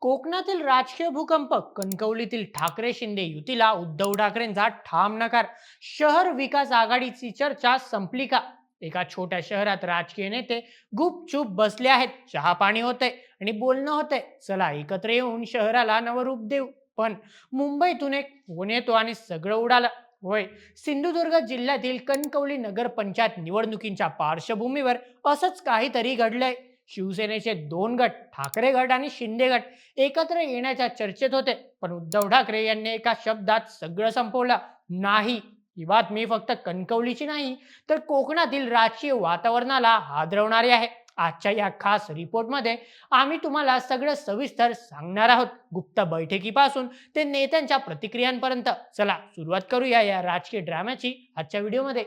कोकणातील राजकीय भूकंप कणकवलीतील ठाकरे शिंदे युतीला उद्धव ठाकरेंचा ठाम नकार शहर विकास आघाडीची चर्चा संपली का? एका छोट्या शहरात राजकीय नेते गुपचूप बसले आहेत चहा पाणी होते आणि बोलणं होतंय चला एकत्र येऊन शहराला नवरूप देऊ. पण मुंबईतून एक फोन येतो आणि सगळं उडालं. होय सिंधुदुर्ग जिल्ह्यातील कणकवली नगरपंचायत निवडणुकींच्या पार्श्वभूमीवर असंच काहीतरी घडलंय. शिवसेनेचे दोन गट ठाकरे गट आणि शिंदे गट एकत्र येण्याच्या चर्चेत होते. पण उद्धव ठाकरे यांनी एका शब्दात सगळं संपवलं. नाही. ही बातमी फक्त कणकवलीची नाही तर कोकणातील राजकीय वातावरणाला हादरवणारी आहे. आजच्या या खास रिपोर्टमध्ये आम्ही तुम्हाला सगळं सविस्तर सांगणार आहोत. गुप्त बैठकीपासून ते नेत्यांच्या प्रतिक्रियांपर्यंत. चला सुरुवात करूया या राजकीय ड्राम्याची आजच्या व्हिडिओमध्ये.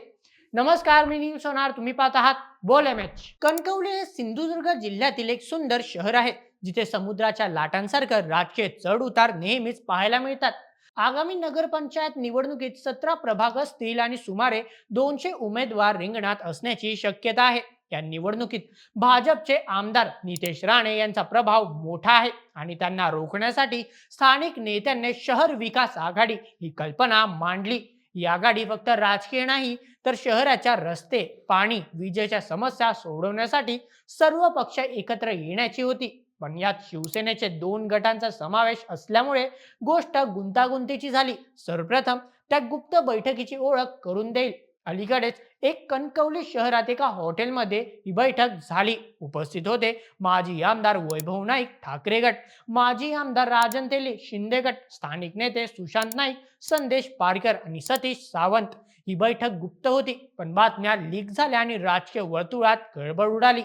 नमस्कार मी नील सोनार. तुम्ही पाहत आहात बोल एम एच कणकवली हे सिंधुदुर्ग जिल्ह्यातील एक सुंदर शहर आहे जिथे समुद्राच्या लाटांसारखं राजकीय चढ उतार नेहमीच पाहायला मिळतात. आगामी नगरपंचायत निवडणुकीत सतरा प्रभाग असतील आणि सुमारे दोनशे उमेदवार रिंगणात असण्याची शक्यता आहे. या निवडणुकीत भाजपचे आमदार नितेश राणे यांचा प्रभाव मोठा आहे आणि त्यांना रोखण्यासाठी स्थानिक नेत्यांनी शहर विकास आघाडी ही कल्पना मांडली. ही आघाडी फक्त राजकीय नाही तर शहराच्या रस्ते पाणी विजेच्या समस्या सोडवण्यासाठी सर्व पक्ष एकत्र येण्याची होती. पण यात शिवसेनेचे दोन गटांचा समावेश असल्यामुळे गोष्ट गुंतागुंतीची झाली. सर्वप्रथम त्या गुप्त बैठकीची ओळख करून देईल. अलीकडेच एक कणकवली शहरात एका हॉटेलमध्ये ही बैठक झाली. उपस्थित होते माजी आमदार वैभव नाईक ठाकरे गट माजी आमदार राजन तेली शिंदे गट स्थानिक नेते सुशांत नाईक संदेश पारकर आणि सतीश सावंत. ही बैठक गुप्त होती पण बातम्या लीक झाल्या आणि राजकीय वर्तुळात गडबड उडाली.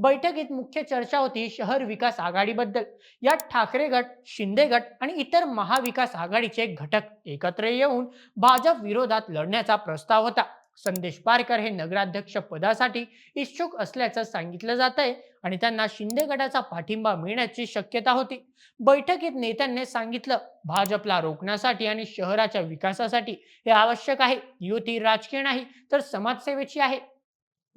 बैठकीत मुख्य चर्चा होती शहर विकास आघाडीबद्दल. यात ठाकरे गट शिंदे गट आणि इतर महाविकास आघाडीचे घटक एकत्र येऊन भाजप विरोधात लढण्याचा प्रस्ताव होता. संदेश पारकर हे नगराध्यक्ष पदासाठी इच्छुक असल्याचं सांगितलं जात आहे आणि त्यांना शिंदे गटाचा पाठिंबा मिळण्याची शक्यता होती. बैठकीत नेत्यांनी सांगितलं भाजपला रोखण्यासाठी आणि शहराच्या विकासासाठी हे आवश्यक आहे. युती राजकीय नाही तर समाजसेवेची आहे.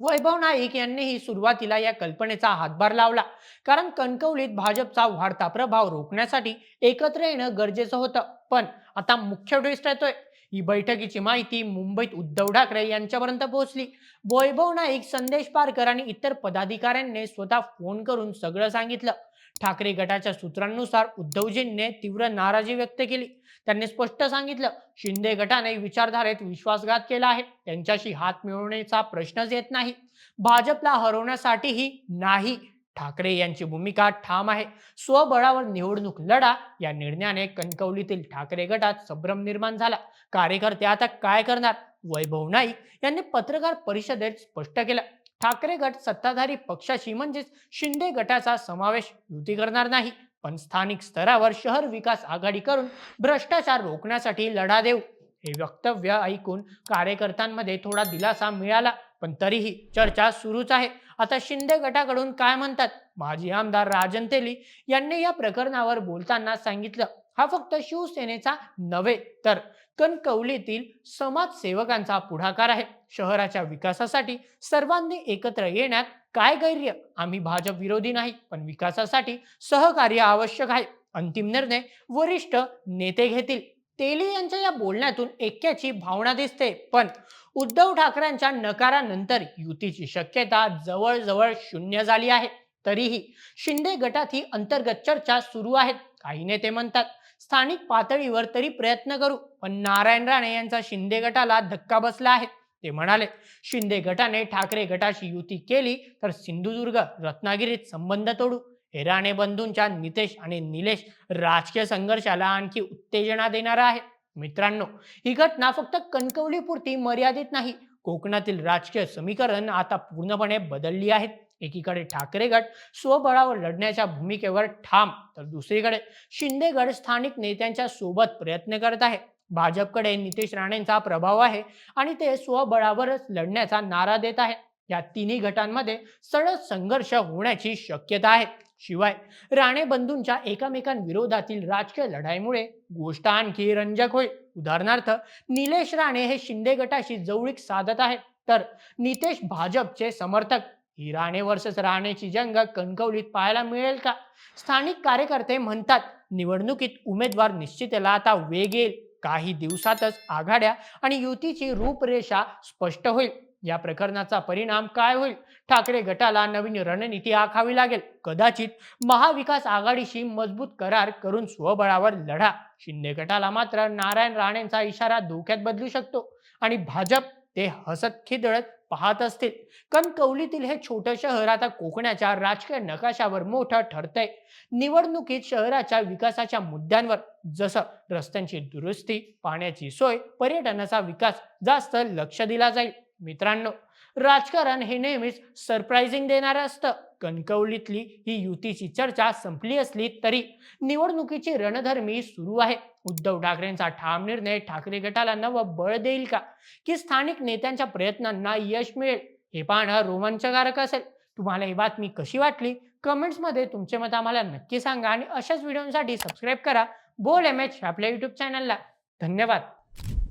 वैभव नाईक यांनीही सुरुवातीला या कल्पनेचा हातभार लावला. कारण कणकवलीत भाजपचा वाढता प्रभाव रोखण्यासाठी एकत्र येणं गरजेचं होतं. पण आता मुख्य ट्विस्ट येतोय. ही बैठकीची माहिती मुंबईत उद्धव ठाकरे यांच्यापर्यंत पोहोचली. वैभव नाईक संदेश पारकर आणि इतर पदाधिकाऱ्यांनी स्वतः फोन करून सगळं सांगितलं. ठाकरे गटाच्या सूत्रांनुसार उद्धवजींनी तीव्र नाराजी व्यक्त केली. त्यांनी स्पष्ट सांगितलं शिंदे गटाने विचारधारेत विश्वासघात केला आहे. त्यांच्याशी हात मिळवण्याचा प्रश्नच येत नाही. भाजपला हरवण्यासाठीही नाही. ठाकरे यांची भूमिका ठाम आहे. स्वबळावर निवडणूक लढा या निर्णयाने कणकवलीतील ठाकरे गटात संभ्रम निर्माण झाला. कार्यकर्ते आता काय करणार? वैभव नाईक यांनी पत्रकार परिषदेत स्पष्ट केलं. ठाकरे गट सत्ताधारी पक्षाशी म्हणजेच शिंदे गटाचा समावेश युती करणार नाही. पण स्थानिक स्तरावर शहर विकास आघाडी करून भ्रष्टाचार रोखण्यासाठी लढा देऊ हे वक्तव्य ऐकून कार्यकर्त्यांमध्ये थोडा दिलासा मिळाला पण तरीही चर्चा सुरूच आहे. आता शिंदे गटाकडून काय म्हणतात? माजी आमदार राजन तेली यांनी या प्रकरणावर बोलताना सांगितलं हा फक्त शिवसेनेचा नव्हे तर कणकवलीतील समाजसेवकांचा पुढाकार आहे. शहराच्या विकासासाठी सर्वांनी एकत्र येण्यात काय गैर्य? आम्ही भाजप विरोधी नाही पण विकासासाठी सहकार्य आवश्यक आहे. अंतिम निर्णय वरिष्ठ नेते घेतील. तेली यांच्या या बोलण्यातून ऐक्याची भावना दिसते. पण उद्धव ठाकरेंच्या नकारानंतर युतीची शक्यता जवळजवळ शून्य झाली आहे. तरीही शिंदे गटात ही अंतर्गत चर्चा सुरू आहेत. काही नेते म्हणतात स्थानिक पातळीवर तरी प्रयत्न करू पण नारायण राणे यांचा शिंदे गटाला धक्का बसला आहे. ते म्हणाले शिंदे गटाने ठाकरे गटाशी युती केली तर सिंधुदुर्ग रत्नागिरीत संबंध तोडू. हेराणे बंधूंच्या नितेश आणि निलेश राजकीय संघर्षाला आणखी उत्तेजना देणार आहे. मित्रांनो ही घटना फक्त कणकवलीपुरती मर्यादित नाही कोकणातील राजकीय समीकरण आता पूर्णपणे बदलली आहेत. एकीकडे ठाकरे गट स्वबळावर लढण्याच्या भूमिकेवर ठाम तर दुसरीकडे शिंदे गट स्थानिक नेत्यांच्या सोबत प्रयत्न करत आहे. भाजपकडे नितेश राणेंचा प्रभाव आहे आणि ते स्वबळावरच लढण्याचा नारा देत आहे या तिन्ही गटांमध्ये सडक संघर्ष होण्याची शक्यता आहे. शिवाय राणे बंधूंच्या एकामेकांविरोधातील राजकीय लढाईमुळे गोष्ट आणखी रंजक होईल. उदाहरणार्थ निलेश राणे हे शिंदे गटाशी जवळीक साधत आहेत. तर नितेश भाजपचे समर्थक ही राणे वर्सेस राणेची जंग कणकवलीत पाहायला मिळेल का? स्थानिक कार्यकर्ते म्हणतात निवडणुकीत उमेदवार निश्चितेला आता वेग येईल. काही दिवसातच आघाड्या आणि युतीची रूपरेषा स्पष्ट होईल. या प्रकरणाचा परिणाम काय होईल? ठाकरे गटाला नवीन रणनीती आखावी लागेल. कदाचित महाविकास आघाडीशी मजबूत करार करून स्वबळावर लढा. शिंदे गटाला मात्र नारायण राणेंचा इशारा धोक्यात बदलू शकतो. आणि भाजप ते हसत खिदळत पाहत असतील. कणकवलीतील हे छोटं शहर आता कोकणाच्या राजकीय नकाशावर मोठं ठरतंय. निवडणुकीत शहराच्या विकासाच्या मुद्द्यांवर जसं रस्त्यांची दुरुस्ती पाण्याची सोय पर्यटनाचा विकास जास्त लक्ष दिला जाईल. मित्रांनो राजकारण हे नेहमीच सरप्राइझिंग देणारं असतं. कणकवलीतली ही युतीची चर्चा संपली असली तरी निवडणुकीची रणधर्मी सुरू आहे. उद्धव ठाकरेंचा ठाम निर्णय ठाकरे गटाला नवं बळ देईल का? की स्थानिक नेत्यांच्या प्रयत्नांना यश मिळेल? हे पाहणं रोमांचकारक असेल. तुम्हाला ही बातमी कशी वाटली? कमेंट्समध्ये तुमचे मत आम्हाला नक्की सांगा आणि अशाच व्हिडिओसाठी सबस्क्राईब करा. बोल एम एच आपल्या युट्यूब चॅनलला धन्यवाद.